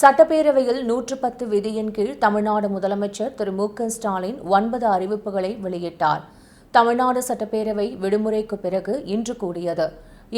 சட்டப்பேரவையில் நூற்று பத்து விதியின் கீழ் தமிழ்நாடு முதலமைச்சர் திரு மு க ஸ்டாலின் ஒன்பது அறிவிப்புகளை வெளியிட்டார். தமிழ்நாடு சட்டப்பேரவை விடுமுறைக்கு பிறகு இன்று கூடியது.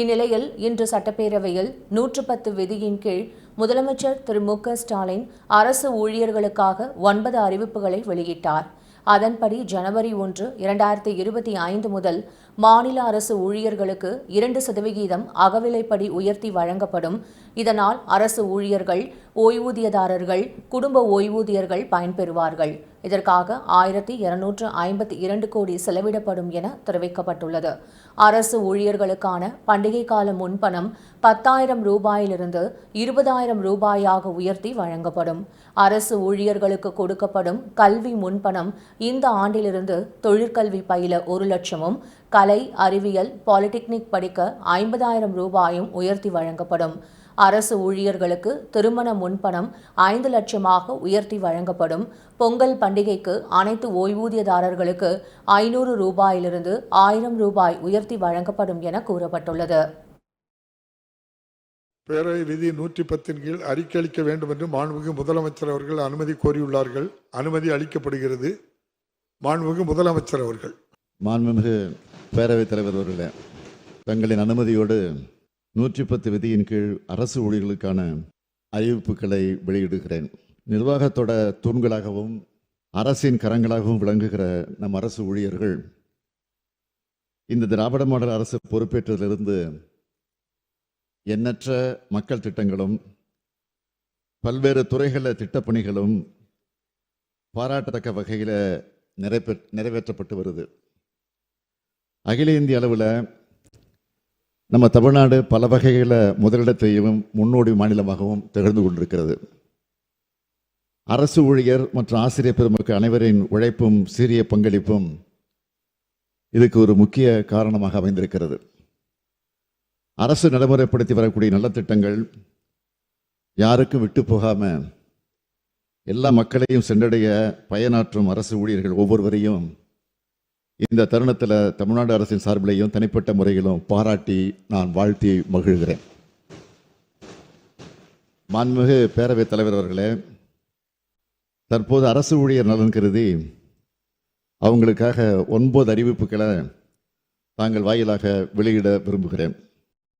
இந்நிலையில் இன்று சட்டப்பேரவையில் நூற்று பத்து விதியின் கீழ் முதலமைச்சர் திரு மு க ஸ்டாலின் அரசு ஊழியர்களுக்காக ஒன்பது அறிவிப்புகளை வெளியிட்டார். அதன்படி ஜனவரி ஒன்று இரண்டாயிரத்தி இருபத்தி ஐந்து முதல் மாநில அரசு ஊழியர்களுக்கு இரண்டு சதவிகிதம் அகவிலைப்படி உயர்த்தி வழங்கப்படும். இதனால் அரசு ஊழியர்கள் ஓய்வூதியதாரர்கள் குடும்ப ஓய்வூதியர்கள் பயன்பெறுவார்கள். இதற்காக ஆயிரத்தி இருநூற்று ஐம்பத்தி இரண்டு கோடி செலவிடப்படும் என தெரிவிக்கப்பட்டுள்ளது. அரசு ஊழியர்களுக்கான பண்டிகை கால முன்பணம் பத்தாயிரம் ரூபாயிலிருந்து இருபதாயிரம் ரூபாயாக உயர்த்தி வழங்கப்படும். அரசு ஊழியர்களுக்கு கொடுக்கப்படும் கல்வி முன்பணம் இந்த ஆண்டிலிருந்து தொழிற்கல்வி பயில ஒரு லட்சமும் கலை அறிவியல் பாலிடெக்னிக் படிக்க ஐம்பதாயிரம் ரூபாயும் உயர்த்தி வழங்கப்படும். அரசு ஊழியர்களுக்கு திருமண முன்பணம் ஐந்து லட்சமாக உயர்த்தி வழங்கப்படும். பொங்கல் பண்டிகைக்கு அனைத்து ஓய்வூதியதாரர்களுக்கு ஐநூறு ரூபாயிலிருந்து ஆயிரம் ரூபாய் உயர்த்தி வழங்கப்படும் என கூறப்பட்டுள்ளது. பேரவை விதி நூற்றி பத்தின் கீழ் அறிக்கை அளிக்க வேண்டும் என்று மாண்புமிகு முதலமைச்சர் அவர்கள் அனுமதி கோரியுள்ளார்கள். அனுமதி அளிக்கப்படுகிறது. மாண்புமிகு முதலமைச்சர் அவர்கள். மாண்புமிகு பேரவைத் தலைவர் அவர்களே தங்களின் அனுமதியோடு நூற்றி பத்து விதியின் கீழ் அரசு ஊழியர்களுக்கான அறிவிப்புகளை வெளியிடுகிறேன். நிர்வாகத்தோட தூண்களாகவும் அரசின் கரங்களாகவும் விளங்குகிற நம் அரசு ஊழியர்கள் இந்த திராவிட மாடல் அரசு பொறுப்பேற்றதிலிருந்து எண்ணற்ற மக்கள் திட்டங்களும் பல்வேறு துறைகளில் திட்டப்பணிகளும் பாராட்டத்தக்க வகையில் நிறைவே நிறைவேற்றப்பட்டு வருது. அகில இந்திய அளவில் நம்ம தமிழ்நாடு பல வகைகளில் முதலிடத்தையும் முன்னோடி மாநிலமாகவும் திகழ்ந்து கொண்டிருக்கிறது. அரசு ஊழியர் மற்றும் ஆசிரியர் பெருமக்கள் அனைவரின் உழைப்பும் சீரிய பங்களிப்பும் இதுக்கு ஒரு முக்கிய காரணமாக அமைந்திருக்கிறது. அரசு நடைமுறைப்படுத்தி வரக்கூடிய நல்ல திட்டங்கள் யாருக்கும் விட்டு போகாமல் எல்லா மக்களையும் சென்றடைய பயனாற்றும் அரசு ஊழியர்கள் ஒவ்வொருவரையும் இந்த தருணத்தில் தமிழ்நாடு அரசின் சார்பிலையும் தனிப்பட்ட முறையிலும் பாராட்டி நான் வாழ்த்தி மகிழ்கிறேன். மாண்புமிகு பேரவைத் தலைவர் அவர்களே தற்போது அரசு ஊழியர் நலன் கருதி அவங்களுக்காக ஒன்பது அறிவிப்புகளை தாங்கள் வாயிலாக வெளியிட விரும்புகிறேன்.